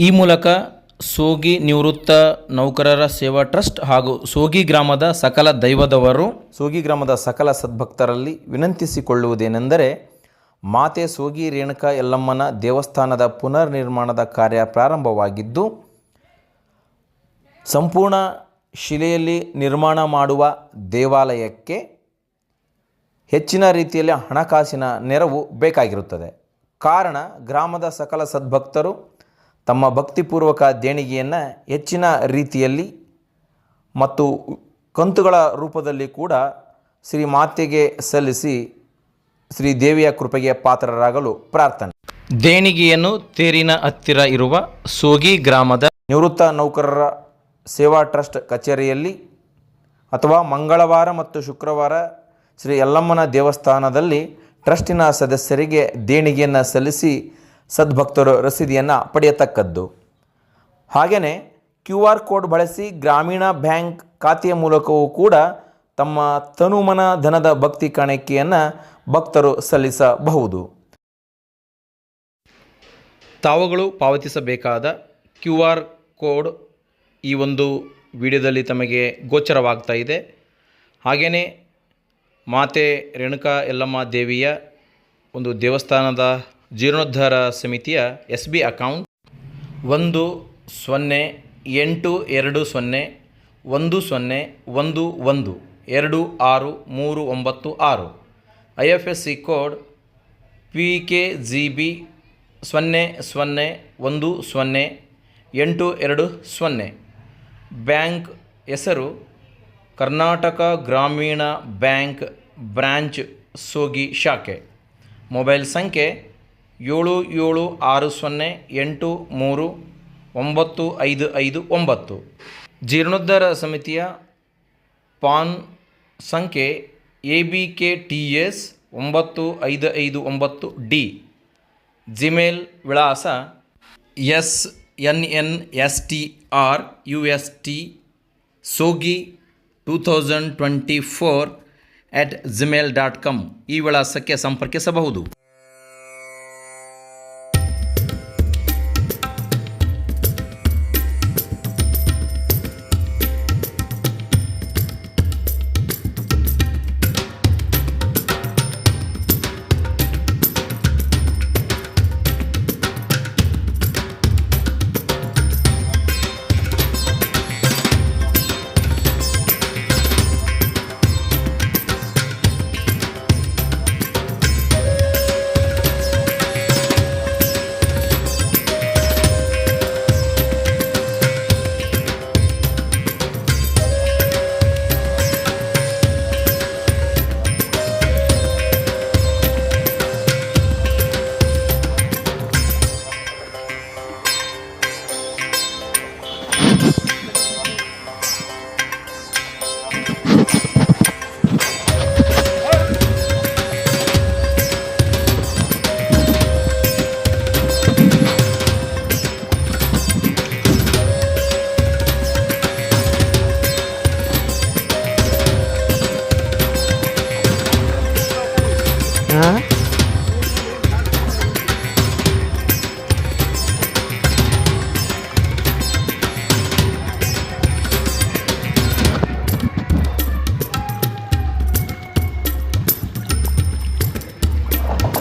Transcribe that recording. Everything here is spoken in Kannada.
ಈ ಮೂಲಕ ಸೋಗಿ ನಿವೃತ್ತ ನೌಕರರ ಸೇವಾ ಟ್ರಸ್ಟ್ ಹಾಗೂ ಸೋಗಿ ಗ್ರಾಮದ ಸಕಲ ದೈವದವರು ಸೋಗಿ ಗ್ರಾಮದ ಸಕಲ ಸದ್ಭಕ್ತರಲ್ಲಿ ವಿನಂತಿಸಿಕೊಳ್ಳುವುದೇನೆಂದರೆ ಮಾತೆ ಸೋಗಿ ರೇಣುಕಾ ಯಲ್ಲಮ್ಮನ ದೇವಸ್ಥಾನದ ಪುನರ್ ನಿರ್ಮಾಣದ ಕಾರ್ಯ ಪ್ರಾರಂಭವಾಗಿದ್ದು, ಸಂಪೂರ್ಣ ಶಿಲೆಯಲ್ಲಿ ನಿರ್ಮಾಣ ಮಾಡುವ ದೇವಾಲಯಕ್ಕೆ ಹೆಚ್ಚಿನ ರೀತಿಯಲ್ಲಿ ಹಣಕಾಸಿನ ನೆರವು ಬೇಕಾಗಿರುತ್ತದೆ. ಕಾರಣ, ಗ್ರಾಮದ ಸಕಲ ಸದ್ಭಕ್ತರು ತಮ್ಮ ಭಕ್ತಿಪೂರ್ವಕ ದೇಣಿಗೆಯನ್ನು ಹೆಚ್ಚಿನ ರೀತಿಯಲ್ಲಿ ಮತ್ತು ಕಂತುಗಳ ರೂಪದಲ್ಲಿ ಕೂಡ ಶ್ರೀ ಮಾತೆಗೆ ಸಲ್ಲಿಸಿ ಶ್ರೀ ದೇವಿಯ ಕೃಪೆಗೆ ಪಾತ್ರರಾಗಲು ಪ್ರಾರ್ಥನೆ. ದೇಣಿಗೆಯನ್ನು ತೇರಿನ ಹತ್ತಿರ ಇರುವ ಸೋಗಿ ಗ್ರಾಮದ ನಿವೃತ್ತ ನೌಕರರ ಸೇವಾ ಟ್ರಸ್ಟ್ ಕಚೇರಿಯಲ್ಲಿ ಅಥವಾ ಮಂಗಳವಾರ ಮತ್ತು ಶುಕ್ರವಾರ ಶ್ರೀ ಯಲ್ಲಮ್ಮನ ದೇವಸ್ಥಾನದಲ್ಲಿ ಟ್ರಸ್ಟಿನ ಸದಸ್ಯರಿಗೆ ದೇಣಿಗೆಯನ್ನು ಸಲ್ಲಿಸಿ ಸದ್ಭಕ್ತರು ರಸೀದಿಯನ್ನು ಪಡೆಯತಕ್ಕದ್ದು. ಹಾಗೆಯೇ ಕ್ಯೂ ಆರ್ ಕೋಡ್ ಬಳಸಿ ಗ್ರಾಮೀಣ ಬ್ಯಾಂಕ್ ಖಾತೆಯ ಮೂಲಕವೂ ಕೂಡ ತಮ್ಮ ತನುಮನ ಧನದ ಭಕ್ತಿ ಕಾಣಿಕೆಯನ್ನು ಭಕ್ತರು ಸಲ್ಲಿಸಬಹುದು. ತಾವುಗಳು ಪಾವತಿಸಬೇಕಾದ ಕ್ಯೂ ಆರ್ ಕೋಡ್ ಈ ಒಂದು ವಿಡಿಯೋದಲ್ಲಿ ತಮಗೆ ಗೋಚರವಾಗ್ತಾ ಇದೆ. ಹಾಗೆಯೇ ಮಾತೆ ರೇಣುಕಾ ಯಲ್ಲಮ್ಮ ದೇವಿಯ ಒಂದು ದೇವಸ್ಥಾನದ ಜೀರ್ಣೋದ್ಧಾರ ಸಮಿತಿಯ ಎಸ್ ಬಿ ಅಕೌಂಟ್ ಒಂದು ಸೊನ್ನೆ ಎಂಟು ಎರಡು ಸೊನ್ನೆ ಒಂದು ಸೊನ್ನೆ ಒಂದು ಒಂದು ಎರಡು ಆರು ಮೂರು ಒಂಬತ್ತು ಆರು. I F S C code P K G B ಸೊನ್ನೆ ಸೊನ್ನೆ ಒಂದು ಸೊನ್ನೆ ಎಂಟು ಎರಡು ಸೊನ್ನೆ. ಬ್ಯಾಂಕ್ ಹೆಸರು ಕರ್ನಾಟಕ ಗ್ರಾಮೀಣ ಬ್ಯಾಂಕ್ ಬ್ರಾಂಚ್ ಸೋಗಿ ಶಾಖೆ. ಮೊಬೈಲ್ ಸಂಖ್ಯೆ ಏಳು ಏಳು ಆರು ಸೊನ್ನೆ ಎಂಟು ಮೂರು ಒಂಬತ್ತು ಐದು ಐದು ಒಂಬತ್ತು. ಜೀರ್ಣೋದ್ಧಾರ ಸಮಿತಿಯ ಪಾನ್ ಸಂಖ್ಯೆ A B K T S ಒಂಬತ್ತು ಐದು ಐದು ಒಂಬತ್ತು ಡಿ. ಜಿಮೇಲ್ ವಿಳಾಸ S N N S T R U S T Sogi two thousand twenty four at Gmail dot com ಈ ವಿಳಾಸಕ್ಕೆ ಸಂಪರ್ಕಿಸಬಹುದು.